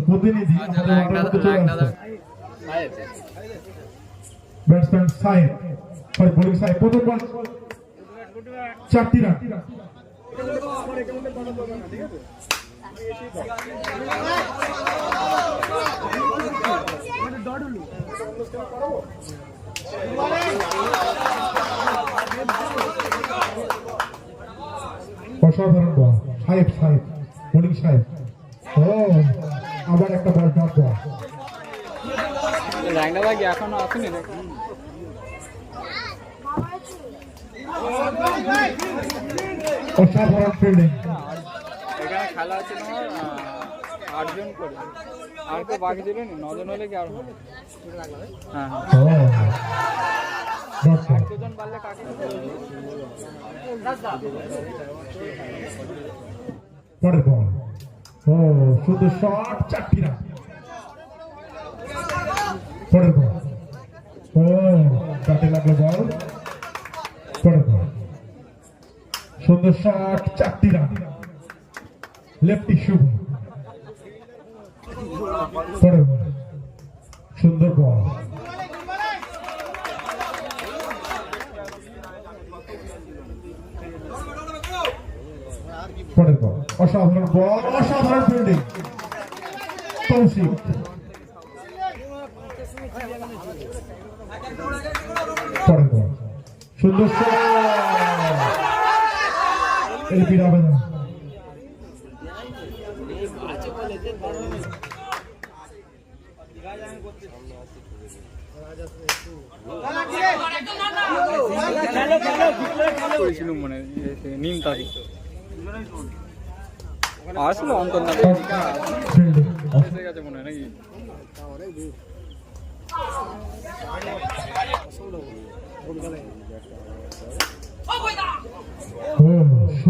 প্রতিনিধি আচ্ছা আমাদের ল্যাংটা মাঠের মধ্যে চলে ল্যাংটা আসছে। ব্যাটসম্যান সাহেব সরি বোলিং সাহেব প্রথম বল চারটি রান অসাধারণ বল সাহেব সাহেব বোলিং সাহেব ও আবার একটা বল ডট বল ল্যাংটা বাকি এখনও আসেনি নাকি? এখানে খেলা আছে তোমার আটজন করে। আর কেউ বাকি ছিল নি নজন হলে কি আর হবে? হ্যাঁ হ্যাঁ। দুজন পারলে কাকে পরের বল ও শুধু শট চারটি রান পরের বল ও কাটে লাগল বল পরের বল সুন্দর শট চারটি রান। লেফটি শুভ। পরের বল অসাধারণ বল অসাধারণ ফিল্ডিং তৌসিফ পরের বল সুন্দর মনে নিম তারি আসলো অন্তর না। মনে হয় নাকি ও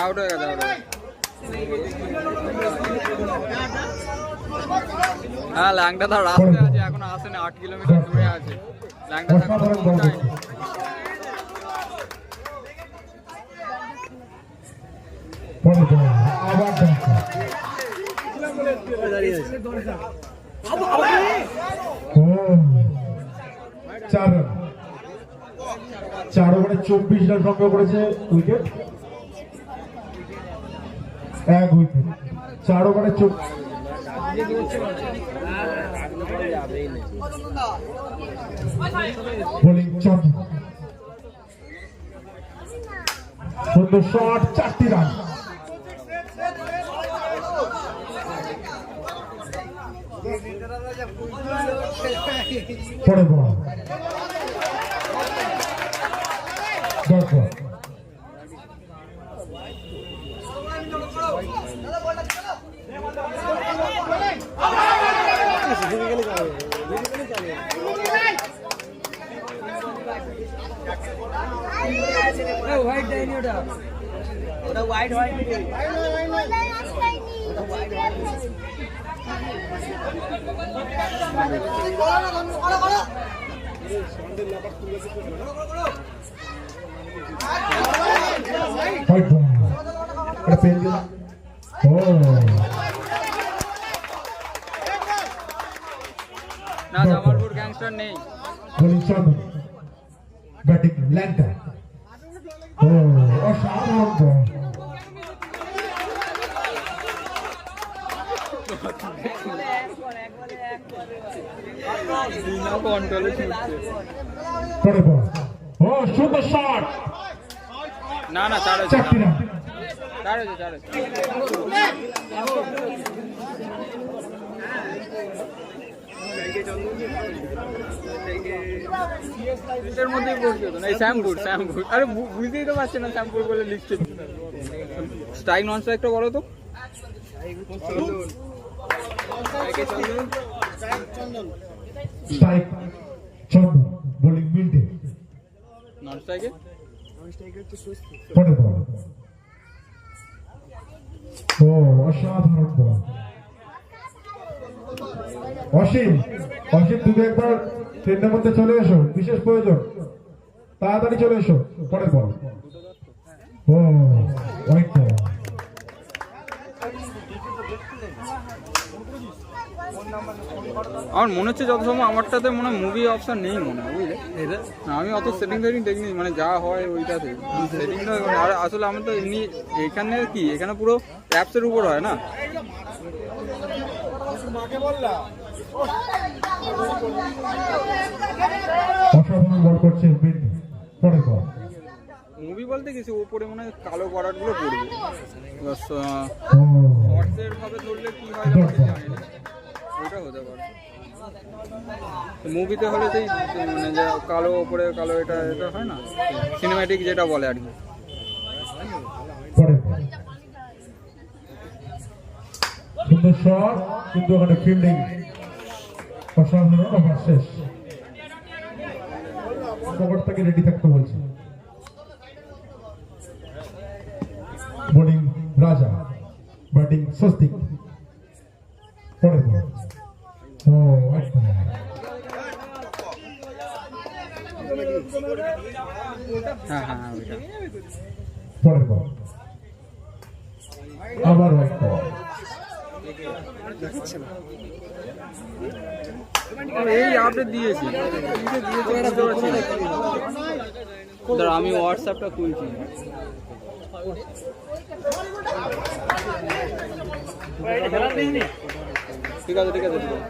আউট হয়ে গেছে আউট হয়ে গেছে হ্যাঁ ল্যাংটা তো রাস্তায় আছে এখনও আসেনি আট কিলোমিটার দূরে আছে। ল্যাংটা তো এখনও অসাধারণ বল পৌঁছায়নি। পরের বল আবার ডট ও চার চার ওভারে চব্বিশ রান সংগ্রহ করেছে উইকেট এক উইকেট চার ওভারে চব্বিশ সুন্দর শট চারটি রান পরে বল হোয়াইট বল এটা পেন দিল ও না জামালপুর গ্যাংস্টার নেই। ব্যাটিং ল্যাংটা ও অসাধারণ ও সুন্দর শট না না চার চারটি রান চার চার হয়েছে এর মধ্যেই পড়ছে তো না? এই শ্যামপুর শ্যামপুর। আরে বু- বুঝতেই তো পারছে না শ্যামপুর বলে লিখছে। স্ট্রাইক নন স্ট্রাইকটা বলো তো। স্ট্রাইক চন্দ্র বোলিং মিল্টে নন স্ট্রাইকে পরের বল। ও অসাধারণ বল। অসীম। অসীম তুমি একবার ট্রেনের মধ্যে চলে এসো বিশেষ প্রয়োজন। তাড়াতাড়ি চলে এসো ও হোয়াইট আমার মনে হচ্ছে যত সময় আমারটাতে মনে হয় মুভি অপশন নেই মনে হয় বুঝলে? আমি অত সেটিং ফেটিং দেখিনি মানে যা হয় ওইটাতে। সেটিংটা আর আসলে আমি তো এমনি এখানে কি এখানে পুরো অ্যাপসের উপর হয় না? অসাধারণ বল করছে মিল্টে পরের বল মুভি বলতে কিছু উপরে মনে হয় কালো বর্ডারগুলো পড়বে। এবার স- ও। শর্টসের ভাবে ধরলে কি হয় জানি না। ওইটা হতে পারে। মুভিতে হলে সেই মানে যে কালো উপরে কালো এটা এটা হয় না? সিনেম্যাটিক যেটা বলে আর কি। সুন্দর শট কিন্তু ওখানে ফিল্ডিং অসাধারণ ওভার শেষ। পকেট রেডি থাকতে বলছে। বোলিং রাজা ব্যাটিং স্বস্তিক। পরের বল ও একদম। পরের বল আবার হোয়াইট বল এই আপডেট দিয়েছি আমি হোয়াটসঅ্যাপটা খুলছি। ঠিক আছে ঠিক আছে ঠিক আছে।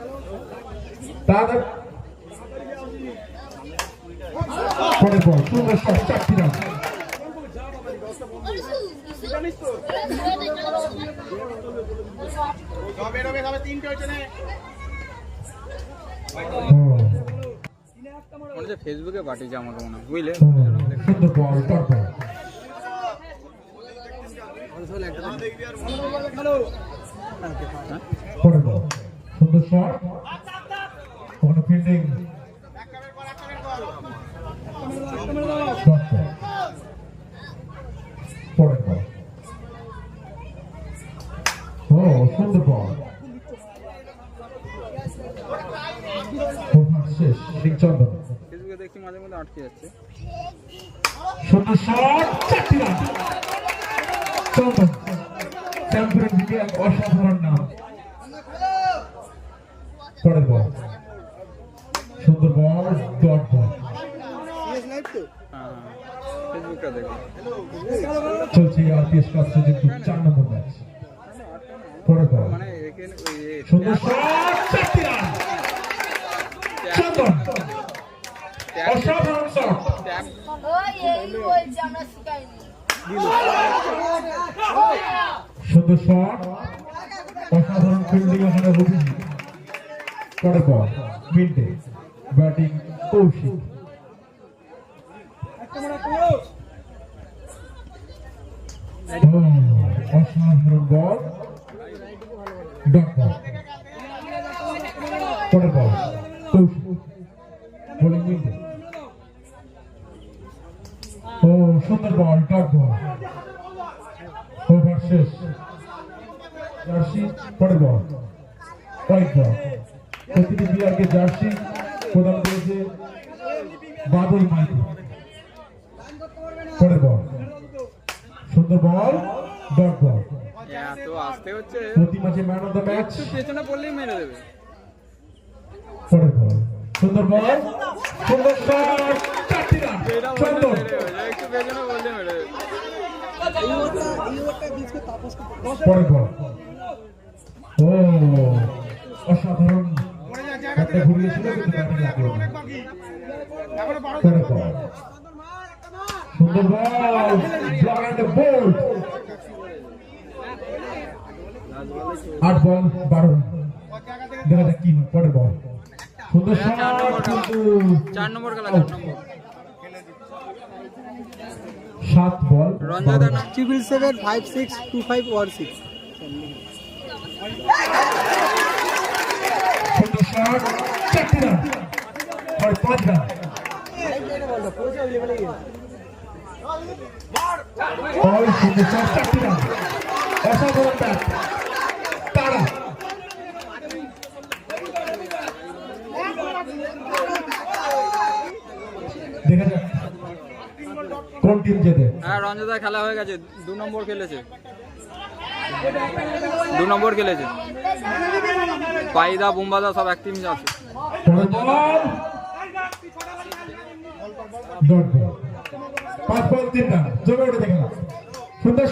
মনে হচ্ছে ফেসবুকে পাঠিয়েছে আমাকে মনে হয় বুঝলে? হ্যাঁ? সুন্দর শট ফিল্ডিং ও সুন্দর বল ওভার শেষ সিংচন্দন ফেসবুকে দেখছি মাঝে মধ্যে আটকে যাচ্ছে। সুন্দর শট চারটি রান। চন্দন চ্যাম্পিয়ন দিকে অসাধারণ নাম। পরের বল। সুন্দর বল ডট বল। হ্যাঁ হ্যাঁ দেখো। চলছে আরপিএস কাপ সিজন চার নম্বর ম্যাচ পরের বল মানে এখানে ওই এ- সুন্দর শট চারটি রান চন্দন ট্যাব অসাধারণ শট সুন্দর শট অসাধারণ ফিল্ডিং ওখানে অভিজিৎ পরের বল মিন্টে ব্যাটিং কৌশিক অসাধারণ বল ডট পরের বল বোলিং মিন্টে ও সুন্দর বল ডট বল। ওভার শেষ। জার্সি পরের বল হোয়াইট বল। প্রতিটি প্লেয়ারকে জার্সি প্রদান করেছে বাদল মাইতি। পরের বল সুন্দর বল ডট বল। আসতে হচ্ছে। প্রতি ম্যাচে ম্যান অফ দ্য ম্যাচ পেছনে পড়লেই মেরে দেবে। সুন্দর বল। সুন্দর চারটি রান চন্দন পরের বল। ও আট বল বারো দেখা যাক কি হয়, পরের বল সুন্দর চার নম্বর খেলা। চার নম্বর। সাত বল। রঞ্জয়দার বারো। Triple seven five six two five one six shot চারটি রান হয় পাঁচ রান বল সুন্দর শট চারটি রান অসাধারণ ব্যাট তারা দেখা যাক। কোন টিম জেতে? হ্যাঁ রঞ্জদা খেলা হয়ে গেছে দু নম্বর খেলেছে। দু নম্বর খেলেছে। পাইদা বুম্বাদা সব এক টিম আছে পাঁচ বল তিন রান জমে উঠে দেখে সুন্দর